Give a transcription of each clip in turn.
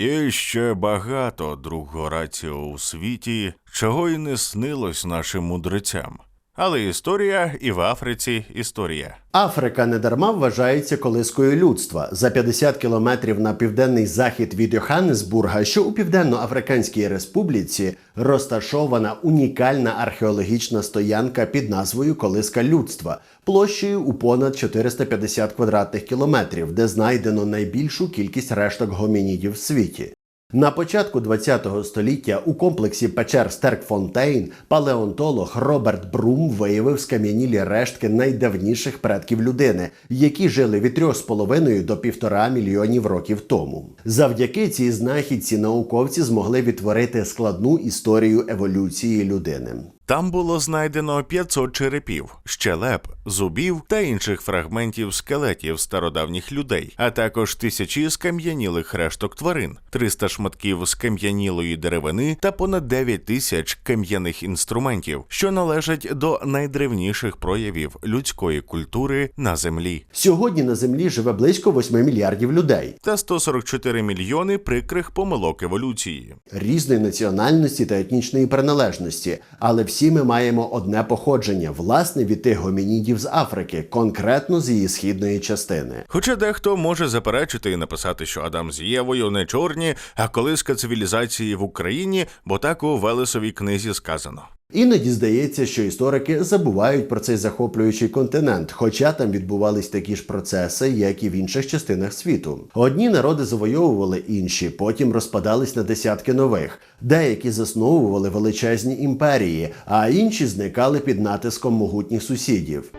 Є ще багато другого раціо у світі, чого й не снилось нашим мудрецям. Але історія і в Африці історія. Африка недарма вважається колискою людства. За 50 кілометрів на південний захід від Йоханнесбурга, що у Південно-Африканській Республіці, розташована унікальна археологічна стоянка під назвою Колиска людства, площею у понад 450 квадратних кілометрів, де знайдено найбільшу кількість решток гомінідів в світі. На початку ХХ століття у комплексі печер Стеркфонтейн палеонтолог Роберт Брум виявив скам'янілі рештки найдавніших предків людини, які жили від 3,5 до 1,5 мільйонів років тому. Завдяки цій знахідці науковці змогли відтворити складну історію еволюції людини. Там було знайдено 500 черепів, щелеп, зубів та інших фрагментів скелетів стародавніх людей, а також тисячі скам'янілих решток тварин, 300 шматків скам'янілої деревини та понад 9 тисяч кам'яних інструментів, що належать до найдревніших проявів людської культури на землі, Сьогодні на землі живе близько 8 мільярдів людей. та 144 мільйони прикрих помилок еволюції. різної національності та етнічної приналежності, але всі ми маємо одне походження, власне від тих гомінідів з Африки, конкретно з її східної частини. Хоча дехто може заперечити і написати, що Адам з Євою не чорні, а колиска цивілізації в Україні, бо так у Велесовій книзі сказано. Іноді здається, що історики забувають про цей захоплюючий континент, хоча там відбувались такі ж процеси, як і в інших частинах світу. Одні народи завойовували інші, потім розпадались на десятки нових. Деякі засновували величезні імперії, а інші зникали під натиском могутніх сусідів.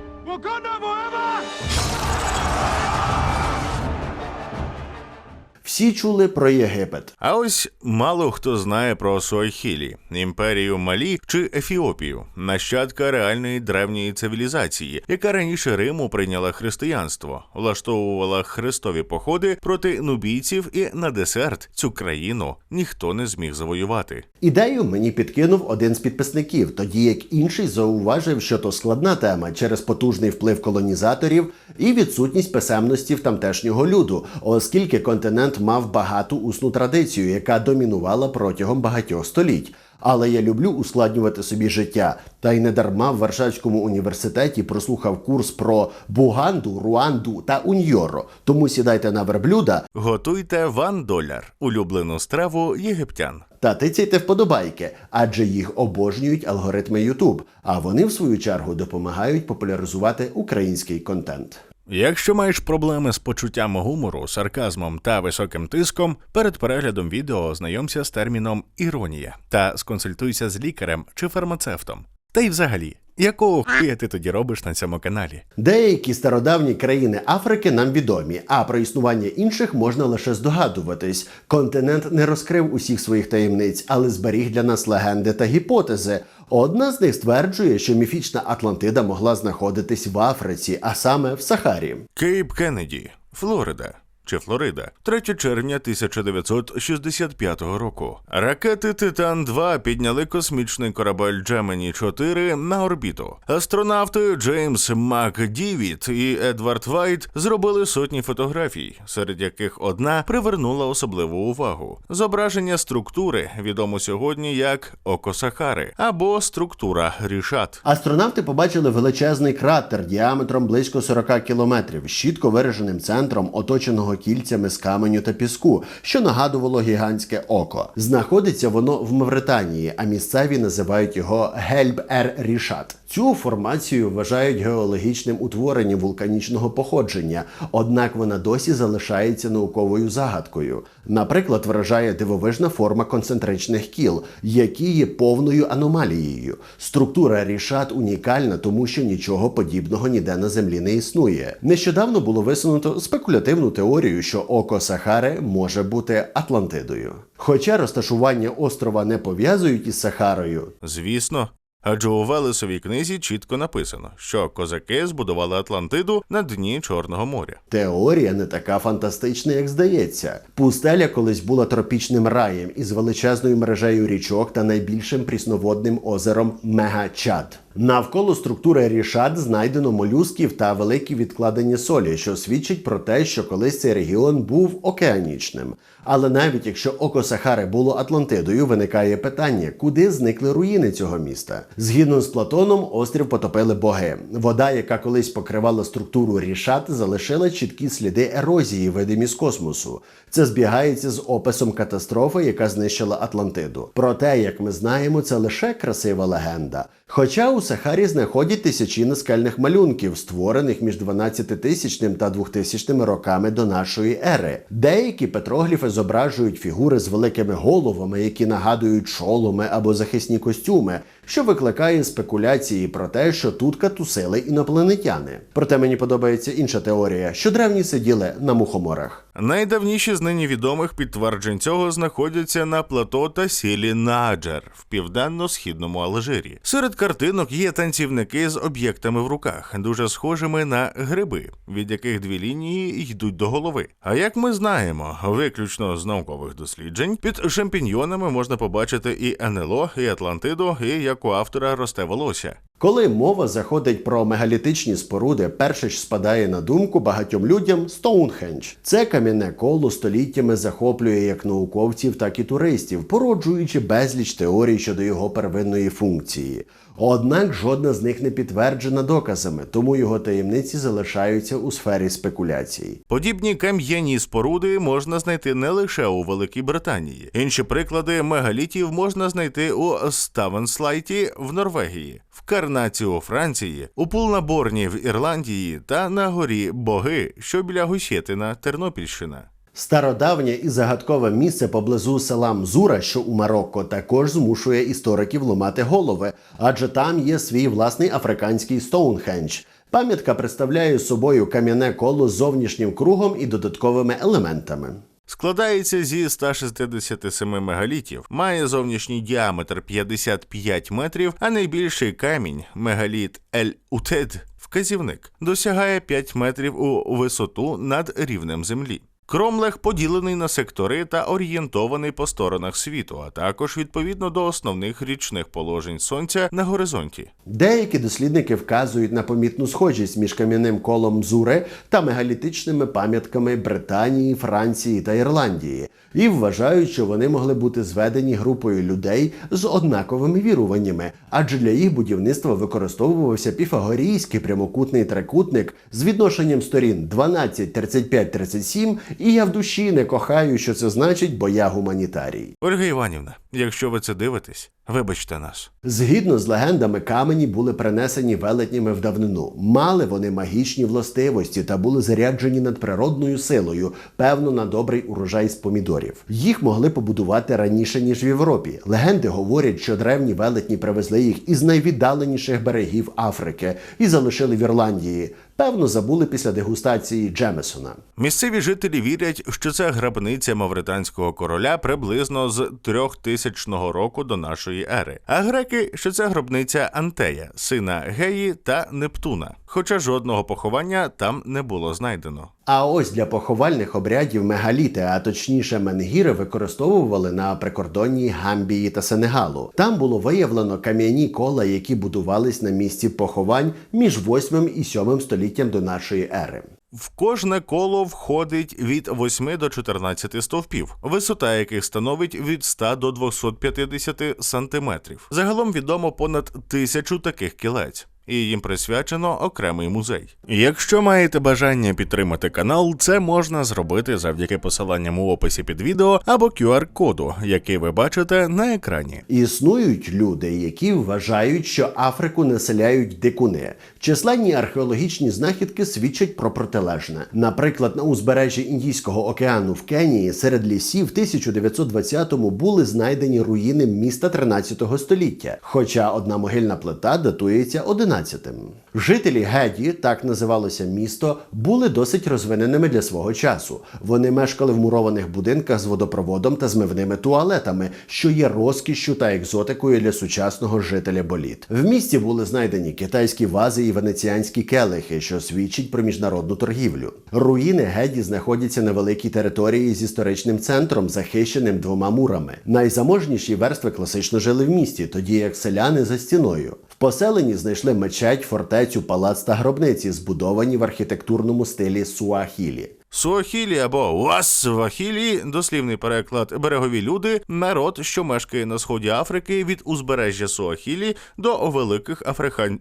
Всі чули про Єгипет. А ось мало хто знає про Суахілі, імперію Малі чи Ефіопію, нащадка реальної древньої цивілізації, яка раніше Риму прийняла християнство, влаштовувала хрестові походи проти нубійців, і на десерт цю країну ніхто не зміг завоювати. Ідею мені підкинув один з підписників, тоді як інший зауважив, що то складна тема через потужний вплив колонізаторів і відсутність писемності в тамтешнього люду, оскільки континент мав багату усну традицію, яка домінувала протягом багатьох століть. Але я люблю ускладнювати собі життя. Та й не дарма в Варшавському університеті прослухав курс про Буганду, Руанду та Уньйоро. Тому сідайте на верблюда Готуйте ван доляр, улюблену страву єгиптян. та тицяйте вподобайки, адже їх обожнюють алгоритми YouTube, а вони, в свою чергу, допомагають популяризувати український контент. Якщо маєш проблеми з почуттям гумору, сарказмом та високим тиском, перед переглядом відео ознайомся з терміном іронія та сконсультуйся з лікарем чи фармацевтом. Та й взагалі, якого хуя ти тоді робиш на цьому каналі? Деякі стародавні країни Африки нам відомі, а про існування інших можна лише здогадуватись. Континент не розкрив усіх своїх таємниць, але зберіг для нас легенди та гіпотези. Одна з них стверджує, що міфічна Атлантида могла знаходитись в Африці, а саме в Сахарі. Кейп Кеннеді, Флорида. Чи Флорида, 3 червня 1965 року. Ракети Титан 2 підняли космічний корабель Gemini 4 на орбіту. Астронавти Джеймс МакДівіт і Едвард Вайт зробили сотні фотографій, серед яких одна привернула особливу увагу. Зображення структури відомо сьогодні як Око Сахари або структура Рішат. Астронавти побачили величезний кратер діаметром близько 40 кілометрів, з чітко вираженим центром, оточеного кільцями з каменю та піску, що нагадувало гігантське око. Знаходиться воно в Мавританії, а місцеві називають його Гельб Ер Рішат. Цю формацію вважають геологічним утворенням вулканічного походження, однак вона досі залишається науковою загадкою. Наприклад, вражає дивовижна форма концентричних кіл, які є повною аномалією. Структура рішат унікальна, тому що нічого подібного ніде на землі не існує. Нещодавно було висунуто спекулятивну теорію, що око Сахари може бути Атлантидою. Хоча розташування острова не пов'язують із Сахарою, Звісно, Адже у Велесовій книзі чітко написано, що козаки збудували Атлантиду на дні Чорного моря. Теорія не така фантастична, як здається. Пустеля колись була тропічним раєм із величезною мережею річок та найбільшим прісноводним озером Мегачад. Навколо структури рішат знайдено молюсків та великі відкладені солі, що свідчить про те, що колись цей регіон був океанічним. Але навіть якщо око Сахари було Атлантидою, виникає питання, куди зникли руїни цього міста. Згідно з Платоном, острів потопили боги. Вода, яка колись покривала структуру рішат, залишила чіткі сліди ерозії, видимі з космосу. Це збігається з описом катастрофи, яка знищила Атлантиду. Проте, як ми знаємо, це лише красива легенда. Хоча у Сахарі знаходять тисячі наскельних малюнків, створених між 12 тисячним та 2000 роками до нашої ери. Деякі петрогліфи зображують фігури з великими головами, які нагадують шоломи або захисні костюми, що викликає спекуляції про те, що тут катусили інопланетяни. Проте мені подобається інша теорія, що древні сиділи на мухоморах. Найдавніші з нині відомих підтверджень цього знаходяться на плато та сілі Наджер в південно-східному Алжирі. Серед картинок є танцівники з об'єктами в руках, дуже схожими на гриби, від яких дві лінії йдуть до голови. А як ми знаємо, виключно з наукових досліджень, під шампіньйонами можна побачити і НЛО, і Атлантиду, і як у автора росте волосся. Коли мова заходить про мегалітичні споруди, перше ж спадає на думку багатьом людям Стоунхендж. Це кам'яне коло століттями захоплює як науковців, так і туристів, породжуючи безліч теорій щодо його первинної функції. Однак жодна з них не підтверджена доказами, тому його таємниці залишаються у сфері спекуляцій. Подібні кам'яні споруди можна знайти не лише у Великій Британії. Інші приклади мегалітів можна знайти у Ставенслайті в Норвегії, в Карнаці у Франції, у Пулнаборні в Ірландії та на горі Боги, що біля Гусєтина, Тернопільщина. Стародавнє і загадкове місце поблизу села Мзура, що у Марокко, також змушує істориків ломати голови, адже там є свій власний африканський Стоунхендж. Пам'ятка представляє собою кам'яне коло з зовнішнім кругом і додатковими елементами. Складається зі 167 мегалітів, має зовнішній діаметр 55 метрів, а найбільший камінь мегаліт Ель Утед вказівник досягає 5 метрів у висоту над рівнем землі. Кромлех поділений на сектори та орієнтований по сторонах світу, а також відповідно до основних річних положень сонця на горизонті. Деякі дослідники вказують на помітну схожість між кам'яним колом Мзури та мегалітичними пам'ятками Британії, Франції та Ірландії, і вважають, що вони могли бути зведені групою людей з однаковими віруваннями, адже для їх будівництва використовувався піфагорійський прямокутний трикутник з відношенням сторін 12, 35, 37, і я в душі не кохаю, що це значить, бо я гуманітарій. Ольга Іванівна, якщо ви це дивитесь, вибачте нас. Згідно з легендами, камені були принесені велетнями в давнину. Мали вони магічні властивості та були заряджені надприродною силою, певно, на добрий урожай з помідорів. Їх могли побудувати раніше ніж в Європі. Легенди говорять, що древні велетні привезли їх із найвіддаленіших берегів Африки і залишили в Ірландії. Певно, забули після дегустації Джемесона. Місцеві жителі вірять, що це грабниця мавританського короля приблизно з 3000 року до нашої ери. А греки, що це гробниця Антея, сина Геї та Нептуна. Хоча жодного поховання там не було знайдено. А ось для поховальних обрядів мегаліти, а точніше менгіри, використовували на прикордонні Гамбії та Сенегалу. Там було виявлено кам'яні кола, які будувались на місці поховань між 8 і 7 століттям до нашої ери. В кожне коло входить від 8 до 14 стовпів, висота яких становить від 100 до 250 сантиметрів. Загалом відомо понад тисячу таких кілець. І їм присвячено окремий музей. Якщо маєте бажання підтримати канал, це можна зробити завдяки посиланням у описі під відео або QR-коду, який ви бачите на екрані. Існують люди, які вважають, що Африку населяють дикуни. Численні археологічні знахідки свідчать про протилежне. Наприклад, на узбережжі Індійського океану в Кенії серед лісів в 1920-му були знайдені руїни міста 13 століття, хоча одна могильна плита датується 11 XVII. Жителі Геді, так називалося місто, були досить розвиненими для свого часу. Вони мешкали в мурованих будинках з водопроводом та змивними туалетами, що є розкішшю та екзотикою для сучасного жителя боліт. В місті були знайдені китайські вази і венеціанські келихи, що свідчить про міжнародну торгівлю. Руїни Геді знаходяться на великій території з історичним центром, захищеним двома мурами. Найзаможніші верстви класично жили в місті, тоді як селяни за стіною. Поселенні знайшли мечеть, фортецю, палац та гробниці, збудовані в архітектурному стилі Суахілі. Суахілі або Уассвахілі, дослівний переклад берегові люди, народ, що мешкає на сході Африки від узбережжя Суахілі до великих Африкань.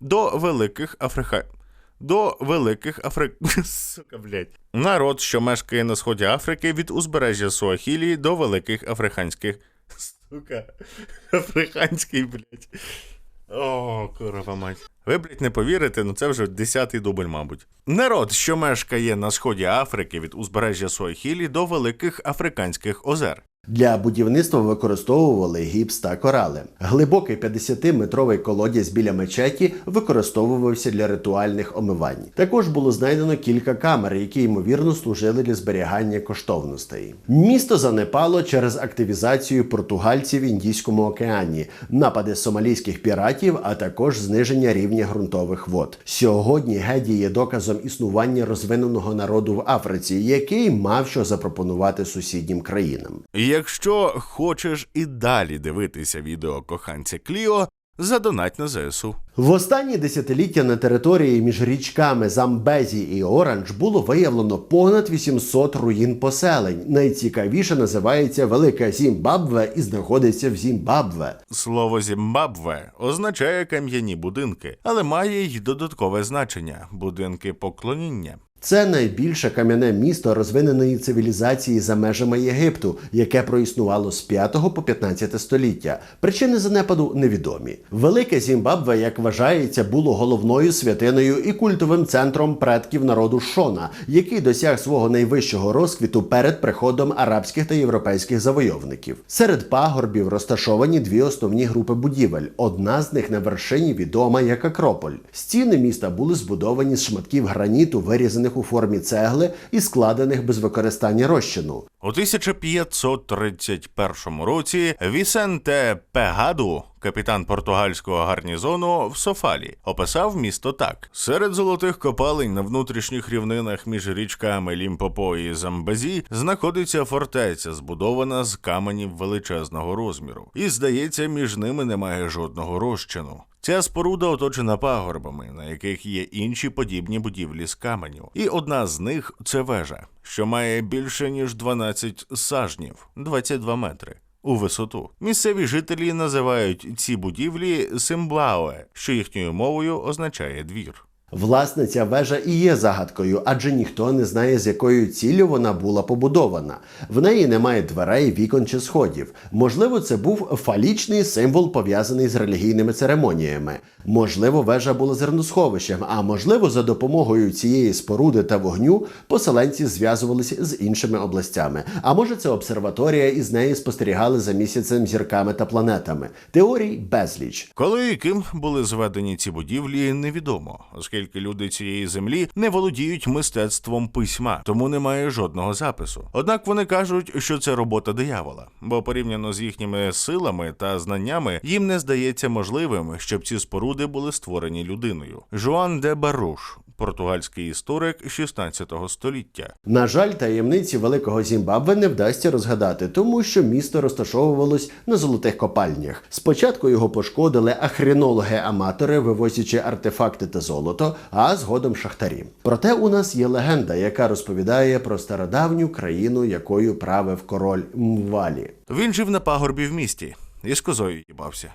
До великих Африка. До великих Африк... Сука, блядь. Народ, що мешкає на сході Африки від узбережжя Суахілі до великих африканських. Сука. Африканський, блядь. Oh, o, kurwa mais. Ви, блядь, не повірите, ну це вже десятий дубль, мабуть. Народ, що мешкає на сході Африки від узбережжя Суахілі до великих африканських озер. Для будівництва використовували гіпс та корали. Глибокий 50-метровий колодязь біля мечеті використовувався для ритуальних омивань. Також було знайдено кілька камер, які ймовірно служили для зберігання коштовностей. Місто занепало через активізацію португальців в Індійському океані, напади сомалійських піратів, а також зниження рівня ґрунтових вод. Сьогодні Геді є доказом існування розвиненого народу в Африці, який мав що запропонувати сусіднім країнам. Якщо хочеш і далі дивитися відео коханця Кліо, задонать на ЗСУ. В останні десятиліття на території між річками Замбезі і Оранж було виявлено понад 800 руїн поселень. Найцікавіше називається Велика Зімбабве і знаходиться в Зімбабве. Слово Зімбабве означає кам'яні будинки, але має й додаткове значення будинки поклоніння. Це найбільше кам'яне місто розвиненої цивілізації за межами Єгипту, яке проіснувало з 5 по 15 століття. Причини занепаду невідомі. Велике Зімбабве, як вважається, було головною святиною і культовим центром предків народу Шона, який досяг свого найвищого розквіту перед приходом арабських та європейських завойовників. Серед пагорбів розташовані дві основні групи будівель. Одна з них на вершині відома як Акрополь. Стіни міста були збудовані з шматків граніту, вирізаних у формі цегли і складених без використання розчину. У 1531 році Вісенте Пегаду, капітан португальського гарнізону в Софалі, описав місто так: серед золотих копалень на внутрішніх рівнинах між річками Лімпопо і Замбезі знаходиться фортеця, збудована з каменів величезного розміру, і здається, між ними немає жодного розчину. Ця споруда оточена пагорбами, на яких є інші подібні будівлі з каменю. І одна з них це вежа, що має більше ніж 12 сажнів, 22 метри. У висоту місцеві жителі називають ці будівлі Симблауе, що їхньою мовою означає двір. Власне, ця вежа і є загадкою, адже ніхто не знає, з якою ціллю вона була побудована. В неї немає дверей, вікон чи сходів. Можливо, це був фалічний символ, пов'язаний з релігійними церемоніями. Можливо, вежа була зерносховищем, а можливо, за допомогою цієї споруди та вогню поселенці зв'язувалися з іншими областями. А може, це обсерваторія, і з неї спостерігали за місяцем зірками та планетами. Теорій безліч. Коли і ким були зведені ці будівлі, невідомо, оскільки люди цієї землі не володіють мистецтвом письма, тому немає жодного запису. Однак вони кажуть, що це робота диявола, бо порівняно з їхніми силами та знаннями їм не здається можливим, щоб ці споруди були створені людиною. Жуан де Баруш, португальський історик 16 століття. На жаль, таємниці великого Зімбабве не вдасться розгадати, тому що місто розташовувалось на золотих копальнях. Спочатку його пошкодили ахренологи-аматори, вивозячи артефакти та золото, а згодом шахтарі. Проте у нас є легенда, яка розповідає про стародавню країну, якою правив король Мвалі. Він жив на пагорбі в місті і з козою їбався.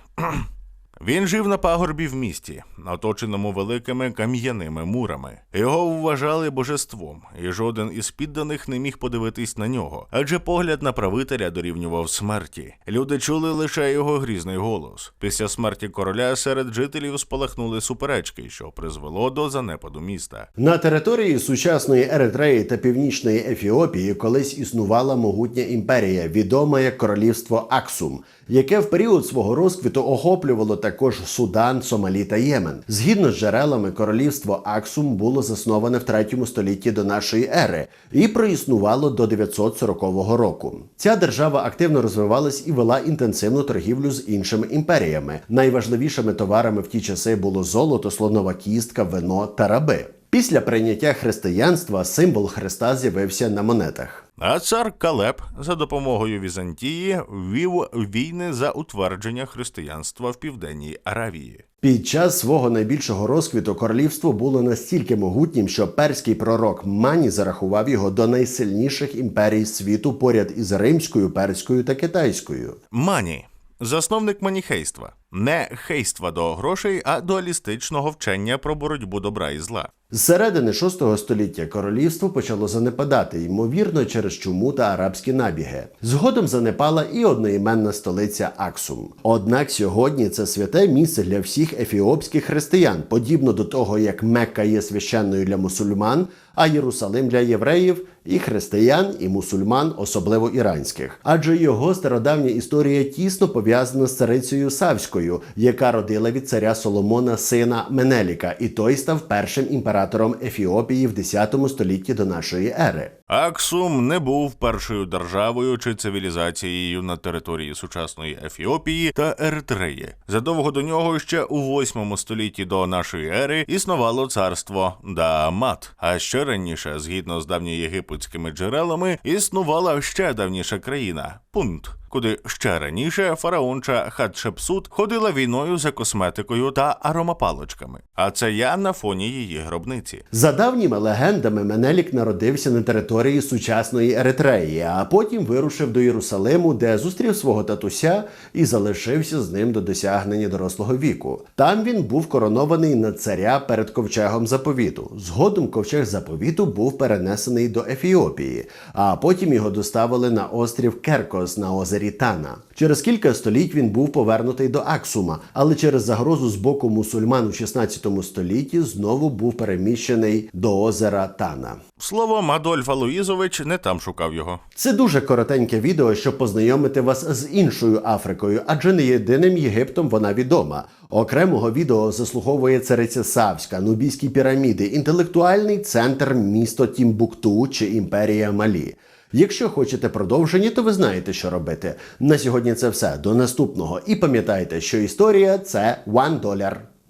Він жив на пагорбі в місті, оточеному великими кам'яними мурами. Його вважали божеством, і жоден із підданих не міг подивитись на нього, адже погляд на правителя дорівнював смерті. Люди чули лише його грізний голос. Після смерті короля серед жителів спалахнули суперечки, що призвело до занепаду міста. На території сучасної Еритреї та Північної Ефіопії колись існувала могутня імперія, відома як королівство Аксум, яке в період свого розквіту охоплювало та також Судан, Сомалі та Ємен. Згідно з джерелами, королівство Аксум було засноване в 3 столітті до нашої ери і проіснувало до 940 року. Ця держава активно розвивалась і вела інтенсивну торгівлю з іншими імперіями. Найважливішими товарами в ті часи було золото, слонова кістка, вино та раби. Після прийняття християнства символ Христа з'явився на монетах. А цар Калеб за допомогою Візантії вів війни за утвердження християнства в південній Аравії. Під час свого найбільшого розквіту королівство було настільки могутнім, що перський пророк Мані зарахував його до найсильніших імперій світу поряд із римською, перською та китайською. Мані засновник маніхейства, не хейства до грошей, а дуалістичного вчення про боротьбу добра і зла. З середини VI століття королівство почало занепадати, ймовірно, через чуму та арабські набіги. Згодом занепала і одноіменна столиця Аксум. Однак сьогодні це святе місце для всіх ефіопських християн, подібно до того, як Мекка є священною для мусульман, а Єрусалим для євреїв і християн, і мусульман, особливо іранських. Адже його стародавня історія тісно пов'язана з царицею Савською, яка родила від царя Соломона сина Менеліка, і той став першим імператором Ефіопії в 10 столітті до нашої ери. Аксум не був першою державою чи цивілізацією на території сучасної Ефіопії та Еритреї. Задовго до нього ще у 8 столітті до нашої ери існувало царство Даамат. А ще раніше, згідно з давньоєгипетськими джерелами, існувала ще давніша країна Пунт. Куди ще раніше фараонча Хатшепсут ходила війною за косметикою та аромапалочками. А це я на фоні її гробниці. За давніми легендами, Менелік народився на території сучасної Еритреї, а потім вирушив до Єрусалиму, де зустрів свого татуся і залишився з ним до досягнення дорослого віку. Там він був коронований на царя перед ковчегом заповіту. Згодом ковчег заповіту був перенесений до Ефіопії, а потім його доставили на острів Керкос на озері Тана. Через кілька століть він був повернутий до Аксума, але через загрозу з боку мусульман у 16 столітті знову був переміщений до озера Тана. Словом, Адольф Алуїзович не там шукав його. Це дуже коротеньке відео, щоб познайомити вас з іншою Африкою, адже не єдиним Єгиптом вона відома. Окремого відео заслуговує цариця Савська, Нубійські піраміди, інтелектуальний центр місто Тімбукту чи імперія Малі. Якщо хочете продовження, то ви знаєте, що робити. На сьогодні це все. До наступного. І пам'ятайте, що історія це one dollar.